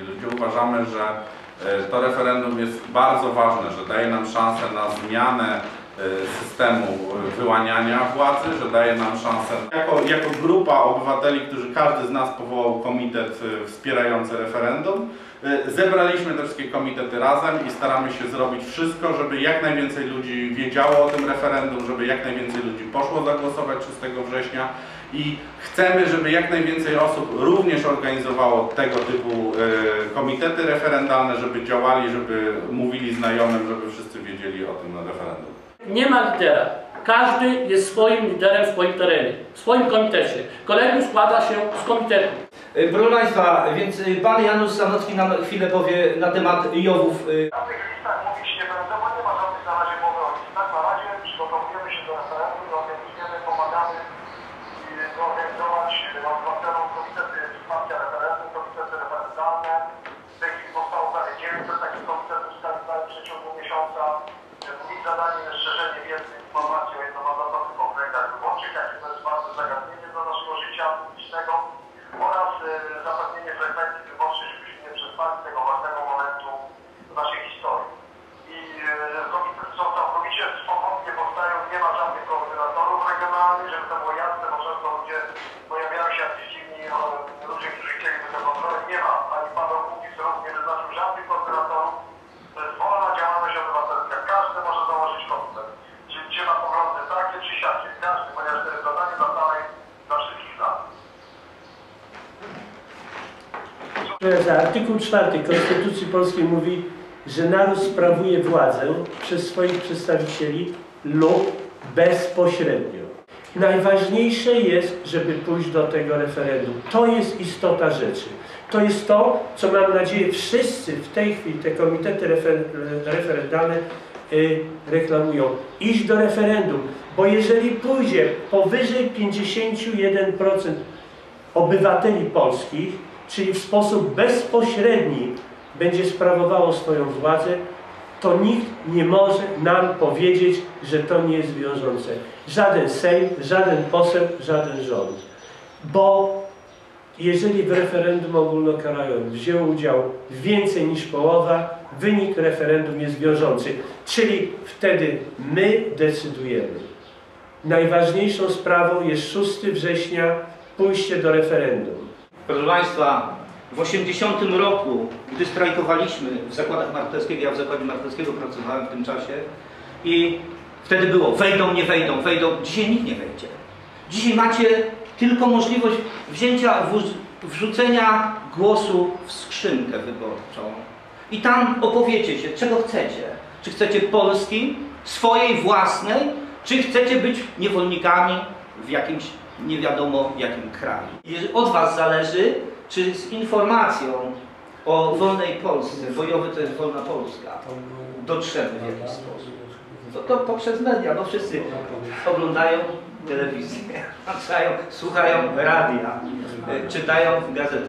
Ludzie uważamy, że e, to referendum jest bardzo ważne, że daje nam szansę na zmianę systemu e, wyłaniania władzy, że daje nam szansę jako, jako grupa obywateli, którzy każdy z nas powołał komitet e, wspierający referendum. e, Zebraliśmy te wszystkie komitety razem i staramy się zrobić wszystko, żeby jak najwięcej ludzi wiedziało o tym referendum, żeby jak najwięcej ludzi poszło zagłosować 6 września i chcemy, żeby jak najwięcej osób również organizowało tego typu e, komitety referendalne, żeby działali, żeby mówili znajomym, żeby wszyscy wiedzieli o tym referendum. Nie ma lidera. Każdy jest swoim liderem w swoim terenie, w swoim komitecie. Kolegium składa się z komitetu. Y, Proszę Państwa, więc y, Pan Janusz Sanocki nam chwilę powie na temat Jowów. O tych listach mówić nie będę, bo nie ma żadnych na razie mowy o listach. Na razie przygotowujemy się do referendum i organizujemy, publicznego oraz y, zapewnienie frekwencji wyborczej, żebyśmy nie przespali tego ważnego momentu w naszej historii. I y, komitety są całkowicie swobodnie powstają, nie ma żadnych koordynatorów regionalnych, żeby to było jasne, bo często ludzie pojawiają się jacyś dziwni ludzie, którzy chcieliby tę kontrolę. Nie ma. Ani Paweł Kukiz nie wyznaczył żadnych koordynatorów. To jest wolna działalność obywatelska. Każdy może założyć komitet. Czy, czy ma poglądy takie, czy siakie. Każdy, ponieważ to jest zadanie dla całej, dla wszystkich nas. Za artykuł 4 Konstytucji Polskiej mówi, że naród sprawuje władzę przez swoich przedstawicieli lub bezpośrednio. Najważniejsze jest, żeby pójść do tego referendum. To jest istota rzeczy. To jest to, co mam nadzieję wszyscy w tej chwili, te komitety refer referendalne y, reklamują. Iść do referendum, bo jeżeli pójdzie powyżej 51% obywateli polskich, czyli w sposób bezpośredni będzie sprawowało swoją władzę, to nikt nie może nam powiedzieć, że to nie jest wiążące. Żaden Sejm, żaden poseł, żaden rząd. Bo jeżeli w referendum ogólnokrajowym wzięło udział więcej niż połowa, wynik referendum jest wiążący. Czyli wtedy my decydujemy. Najważniejszą sprawą jest 6 września pójście do referendum. Proszę Państwa, w 80 roku, gdy strajkowaliśmy w zakładach marterskiego, ja w zakładzie marterskiego pracowałem w tym czasie i wtedy było wejdą, nie wejdą, wejdą. Dzisiaj nikt nie wejdzie. Dzisiaj macie tylko możliwość wzięcia, wrzu- wrzucenia głosu w skrzynkę wyborczą. I tam opowiecie się, czego chcecie. Czy chcecie Polski, swojej własnej, czy chcecie być niewolnikami w jakimś nie wiadomo jakim kraju. Od Was zależy, czy z informacją o wolnej Polsce, bojowy to jest wolna Polska, dotrzemy w jakiś sposób. To, to poprzez media, no wszyscy oglądają telewizję, słuchają radia, czytają gazety.